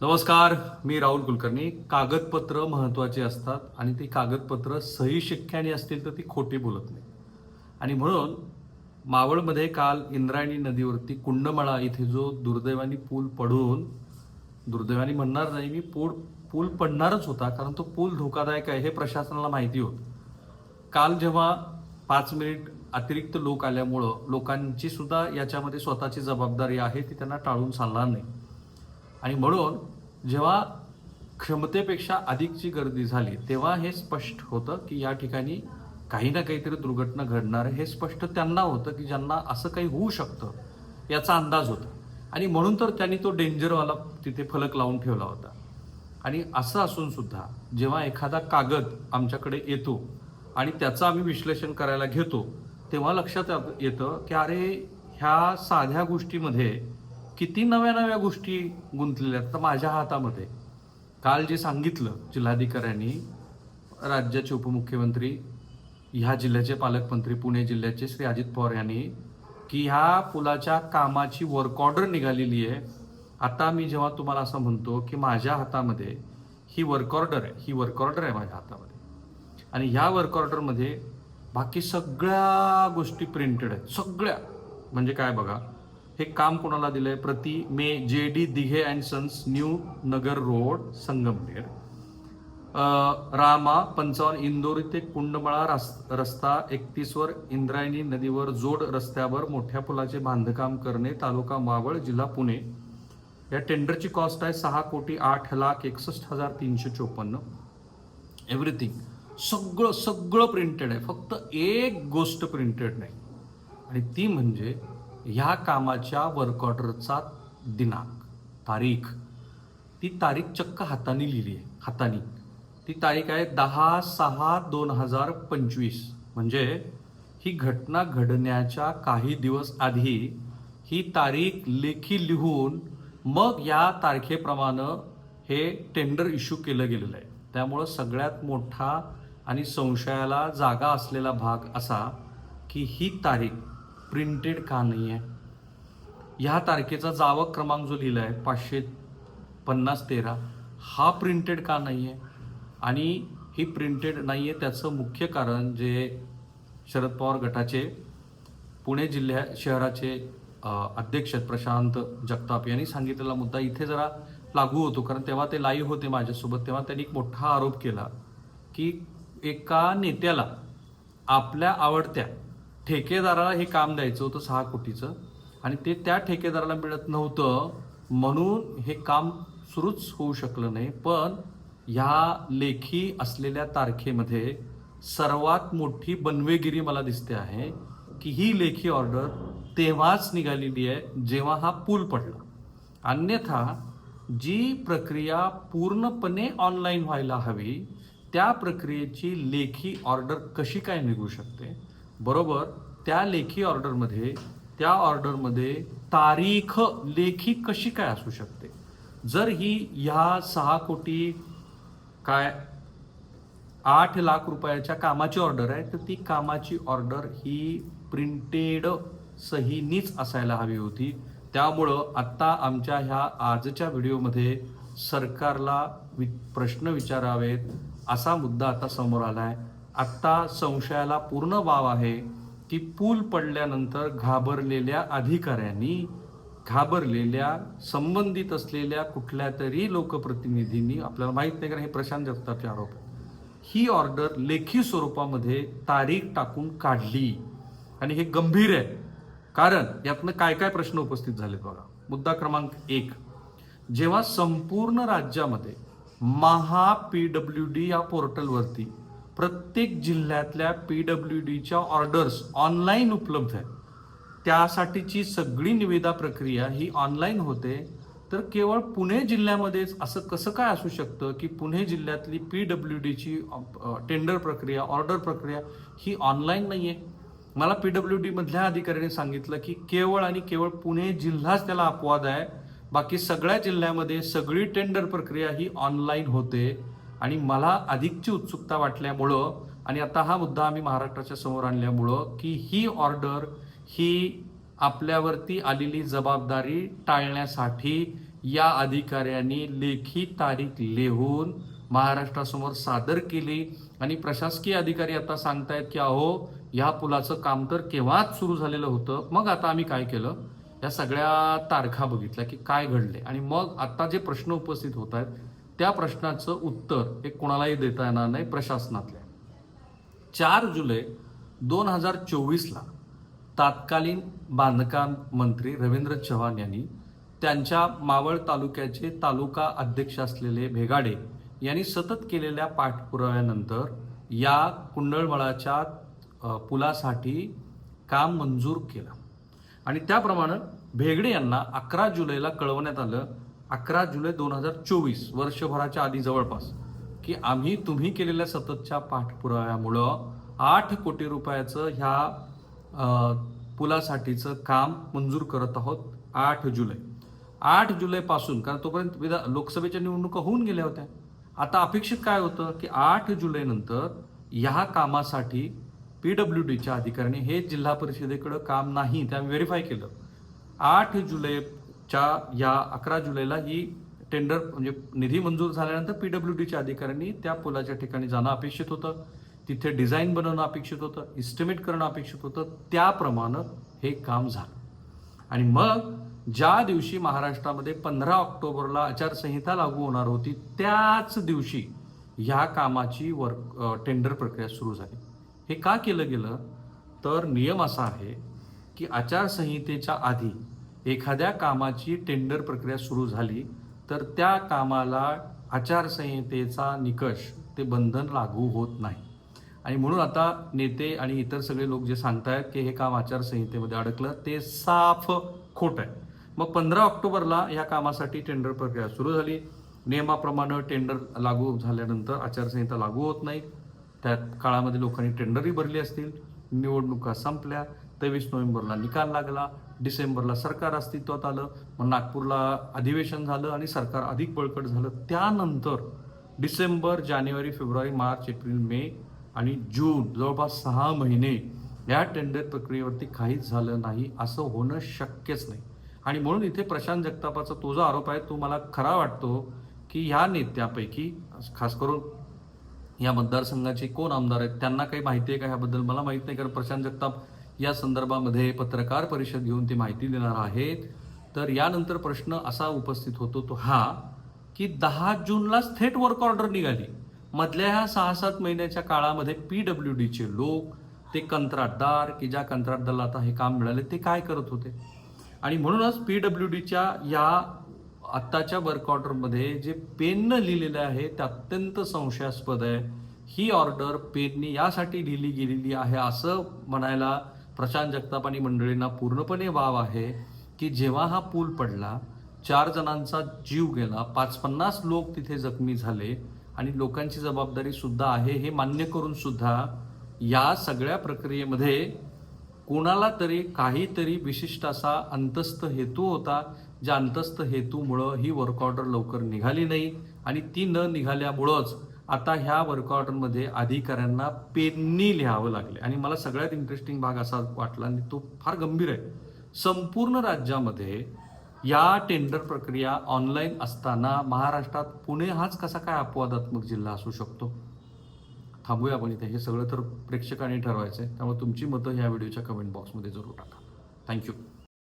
नमस्कार मी राहुल कुलकर्णी. कागदपत्र महत्वाची असतात आणि ती कागदपत्र सही शिक्क्याने असतील तर ती खोटी बोलत नाही. आणि म्हणून मावळमध्ये काल इंद्रायणी नदीवरती कुंडमळा इथे जो दुर्दैवाने पूल पडून दुर्दैवाने म्हणणार नाही मी पूल पूल पडणारच होता कारण तो पूल धोकादायक आहे हे प्रशासनाला माहिती होतं. काल जेव्हा पाच मिनिट अतिरिक्त लोक आल्यामुळं लोकांची सुद्धा याच्यामध्ये स्वतःची जबाबदारी आहे ती त्यांना टाळून चालणार नाही. आणि म्हणून जेव्हा क्षमतेपेक्षा अधिकची गर्दी झाली तेव्हा हे स्पष्ट होतं की या ठिकाणी काही ना काहीतरी दुर्घटना घडणार आहे. हे स्पष्ट त्यांना होतं की ज्यांना असं काही होऊ शकतं याचा अंदाज होता. आणि म्हणून तर त्यांनी तो डेंजरवाला तिथे फलक लावून ठेवला होता. आणि असं असून सुद्धा जेव्हा एखादा कागद आमच्याकडे येतो आणि त्याचं आम्ही विश्लेषण करायला घेतो तेव्हा लक्षात येतं की अरे ह्या साध्या गोष्टीमध्ये किती नव्या नव्या गोष्टी गुंतलेल्या आहेत. तर माझ्या हातामध्ये काल जे सांगितलं जिल्हाधिकाऱ्यांनी राज्याचे उपमुख्यमंत्री ह्या जिल्ह्याचे पालकमंत्री पुणे जिल्ह्याचे श्री अजित पवार यांनी की ह्या पुलाच्या कामाची वर्क ऑर्डर निघालेली आहे. आता मी जेव्हा तुम्हाला असं म्हणतो की माझ्या हातामध्ये ही वर्क ऑर्डर आहे ही वर्क ऑर्डर आहे माझ्या हातामध्ये. आणि ह्या वर्क ऑर्डरमध्ये बाकी सगळ्या गोष्टी प्रिंटेड आहेत. सगळ्या. म्हणजे काय बघा हे काम कोणाला दिलंय? प्रति मे J D Dighe and sons new Nagar road Sangamner. Rama पंचावन्न इंदोर ते कुंडमळा रस्ता एकतीसवर इंद्रायणी नदीवर जोड रस्त्यावर मोठ्या पुलाचे बांधकाम करणे तालुका मावळ जिल्हा पुणे. या टेंडरची कॉस्ट आहे सहा कोटी आठ लाख एकसष्ट हजार तीनशे चोपन्न. एव्हरीथिंग. सगळं सगळं प्रिंटेड आहे. फक्त एक गोष्ट प्रिंटेड नाही. आणि ती म्हणजे ह्या कामाच्या वर्कऑर्डरचा दिनांक तारीख. ती तारीख चक्क हाताने लिहिली आहे हाताने. ती तारीख आहे दहा सहा दोन हजार पंचवीस. म्हणजे ही घटना घडण्याच्या काही दिवस आधी ही तारीख लेखी लिहून मग या तारखेप्रमाणे हे टेंडर इश्यू केलं गेलेलं आहे. त्यामुळं सगळ्यात मोठा आणि संशयाला जागा असलेला भाग असा की ही तारीख प्रिंटेड का नाही आहे ह्या तारखेचा जावक क्रमांक जो लिहिला आहे पाचशे पन्नास तेरा हा प्रिंटेड का नाही आहे आणि ही प्रिंटेड नाही आहे त्याचं मुख्य कारण जे शरद पवार गटाचे पुणे जिल्ह्या शहराचे अध्यक्ष प्रशांत जगताप यांनी सांगितलेला मुद्दा इथे जरा लागू होतो. कारण तेव्हा ते लाईव्ह होते माझ्यासोबत तेव्हा त्यांनी एक मोठा आरोप केला की एका नेत्याला आपल्या आवडत्या ठेकेदाराला हे काम द्यायचं होतं सहा कोटीचं. आणि ते त्या ठेकेदाराला मिळत नव्हतं म्हणून हे काम सुरूच होऊ शकलं नाही. पण ह्या लेखी असलेल्या तारखेमध्ये सर्वात मोठी बनवेगिरी मला दिसते आहे की ही लेखी ऑर्डर तेव्हाच निघालेली आहे जेव्हा हा पूल पडला. अन्यथा जी प्रक्रिया पूर्णपणे ऑनलाईन व्हायला हवी त्या प्रक्रियेची लेखी ऑर्डर कशी काय निघू शकते? बरोबर? त्या लेखी ऑर्डरमध्ये त्या ऑर्डरमध्ये तारीख लेखी कशी काय असू शकते? जर ही ह्या सहा कोटी काय आठ लाख रुपयाच्या कामाची ऑर्डर आहे तर ती कामाची ऑर्डर ही प्रिंटेड सहीनीच असायला हवी होती. त्यामुळं आत्ता आमच्या ह्या आजच्या व्हिडिओमध्ये सरकारला वि प्रश्न विचारावेत असा मुद्दा आता समोर आला आहे आत्ता संशयाला पूर्ण वाव आहे की पूल पडल्यानंतर घाबरलेल्या अधिकाऱ्यांनी घाबरलेल्या संबंधित असलेल्या कुठल्या तरी लोकप्रतिनिधींनी आपल्याला माहीत नाही कारण हे प्रशांत जगतापचे आरोप ही ऑर्डर लेखी स्वरूपामध्ये तारीख टाकून काढली. आणि हे गंभीर आहे. कारण यातनं काय काय प्रश्न उपस्थित झालेत बघा. मुद्दा क्रमांक एक. जेव्हा संपूर्ण राज्यामध्ये महा पी डब्ल्यू डी या पोर्टलवरती प्रत्येक जिल्ह्यातल्या पी डब्ल्यू डीच्या ऑर्डर्स ऑनलाईन उपलब्ध आहेत. त्यासाठीची सगळी निविदा प्रक्रिया ही ऑनलाईन होते. तर केवळ पुणे जिल्ह्यामध्येच असं कसं काय असू शकतं की पुणे जिल्ह्यातली पी डब्ल्यू डीची टेंडर प्रक्रिया ऑर्डर प्रक्रिया ही ऑनलाईन नाही आहे मला पी डब्ल्यू डीमधल्या अधिकाऱ्यांनी अधिकाऱ्याने सांगितलं की केवळ आणि केवळ पुणे जिल्हाच त्याला अपवाद आहे. बाकी सगळ्या जिल्ह्यामध्ये सगळी टेंडर प्रक्रिया ही ऑनलाईन होते. आणि मला अधिकची उत्सुकता वाटल्यामुळं आणि आता हा मुद्दा आम्ही महाराष्ट्राच्या समोर आणल्यामुळं की ही ऑर्डर ही आपल्यावरती आलेली जबाबदारी टाळण्यासाठी या अधिकाऱ्यांनी लेखी तारीख लिहून महाराष्ट्रासमोर सादर केली. आणि प्रशासकीय अधिकारी आता सांगतायत की अहो ह्या पुलाचं काम तर केव्हाच सुरू झालेलं होतं. मग आता आम्ही काय केलं? या सगळ्या तारखा बघितल्या की काय घडले आणि मग आता जे प्रश्न उपस्थित होत आहेत त्या प्रश्नाचं उत्तर हे कोणालाही देता येणार नाही प्रशासनातल्या. चार जुलै दोन हजार चोवीसला तात्कालीन बांधकाम मंत्री रवींद्र चव्हाण यांनी त्यांच्या मावळ तालुक्याचे तालुका अध्यक्ष असलेले भेगाडे यांनी सतत केलेल्या पाठपुराव्यानंतर या कुंडळमळाच्या पुलासाठी काम मंजूर केलं. आणि त्याप्रमाणे भेगडे यांना अकरा जुलैला कळवण्यात आलं अकरा जुलै दोन हजार चोवीस वर्षभराच्या आधी जवळपास की आम्ही तुम्ही केलेल्या सततच्या पाठपुराव्यामुळं आठ कोटी रुपयाचं ह्या पुलासाठीचं काम मंजूर करत आहोत आठ जुलै. आठ जुलैपासून कारण तोपर्यंत विधा लोकसभेच्या निवडणुका होऊन गेल्या होत्या. आता अपेक्षित काय होतं की आठ जुलैनंतर ह्या कामासाठी पी डब्ल्यू डीच्या अधिकाऱ्यांनी हे जिल्हा परिषदेकडं काम नाही ते आम्ही व्हेरीफाय केलं. आठ जुलै च्या या अकरा जुलैला ही टेंडर म्हणजे निधी मंजूर झाल्यानंतर पी डब्ल्यू डीच्या अधिकाऱ्यांनी त्या पुलाच्या ठिकाणी जाणं अपेक्षित होतं. तिथे डिझाईन बनवणं अपेक्षित होतं इस्टिमेट करणं अपेक्षित होतं. त्याप्रमाणे हे काम झालं. आणि मग ज्या दिवशी महाराष्ट्रामध्ये पंधरा ऑक्टोबरला आचारसंहिता लागू होणार होती त्याच दिवशी ह्या कामाची वर्क टेंडर प्रक्रिया सुरू झाली. हे का केलं गेलं? तर नियम असा आहे की आचारसंहितेच्या आधी एखाद्या कामाची टेंडर प्रक्रिया सुरू झाली तर त्या कामाला आचारसंहितेचा निकष ते बंधन लागू होत नाही. आणि म्हणून आता नेते आणि इतर सगळे लोक जे सांगतायत की हे काम आचारसंहितेमध्ये अडकलं ते साफ खोट आहे. मग पंधरा ऑक्टोबरला या कामासाठी टेंडर प्रक्रिया सुरू झाली. नियमाप्रमाणे टेंडर लागू झाल्यानंतर आचारसंहिता लागू होत नाही. त्या काळामध्ये लोकांनी टेंडरही भरली असतील. निवडणुका संपल्या. तेवीस नोव्हेंबरला निकाल लागला. डिसेंबरला सरकार अस्तित्वात आलं मग नागपूरला अधिवेशन झालं आणि सरकार अधिक बळकट झालं. त्यानंतर डिसेंबर जानेवारी फेब्रुवारी मार्च एप्रिल मे आणि जून जवळपास सहा महिने या टेंडर प्रक्रियेवरती काहीच झालं नाही असं होणं शक्यच नाही. आणि म्हणून इथे प्रशांत जगतापाचा तो जो आरोप आहे तो मला खरा वाटतो की ह्या नेत्यापैकी खास करून या मतदारसंघाचे कोण आमदार आहेत त्यांना काही माहिती आहे का ह्याबद्दल? मला माहीत नाही कारण प्रशांत जगताप या संदर्भामध्ये पत्रकार परिषद घेऊन ते माहिती देणार आहेत. तर यानंतर प्रश्न असा उपस्थित होतो तो हा की दहा जूनलाच थेट वर्क ऑर्डर निघाली. मधल्या ह्या सहा सात महिन्याच्या काळामध्ये पी डब्ल्यू डीचे लोक ते कंत्राटदार की ज्या कंत्राटदाराला आता हे काम मिळाले ते काय करत होते? आणि म्हणूनच पी डब्ल्यू डीच्या या आत्ताच्या वर्क ऑर्डरमध्ये जे पेननं लिहिलेलं आहे ते अत्यंत संशयास्पद आहे. ही ऑर्डर पेननी यासाठी लिहिली गेलेली आहे असं म्हणायला प्रशांत जगताप आणि मंडळींना पूर्णपणे वाव आहे की जेव्हा हा पूल पडला चार जणांचा जीव गेला पाच पन्नास लोक तिथे जखमी झाले आणि लोकांची जबाबदारी सुद्धा आहे हे मान्य करून सुद्धा या सगळ्या प्रक्रियेमध्ये कोणाला तरी काहीतरी विशिष्ट असा अंतस्थ हेतू होता ज्या अंतस्थ हेतूमुळं ही वर्क ऑर्डर लवकर निघाली नाही आणि ती न निघाल्यामुळंच आता ह्या वर्कआउटमध्ये अधिकाऱ्यांना पेननी लिहावं लागले. आणि मला सगळ्यात इंटरेस्टिंग भाग असा वाटला आणि तो फार गंभीर आहे. संपूर्ण राज्यामध्ये या टेंडर प्रक्रिया ऑनलाईन असताना महाराष्ट्रात पुणे हाच कसा काय अपवादात्मक जिल्हा असू शकतो? थांबूया आपण इथे. हे सगळं तर प्रेक्षकांनी ठरवायचं आहे त्यामुळे तुमची मतं ह्या व्हिडिओच्या कमेंट बॉक्समध्ये जरूर टाका. थँक्यू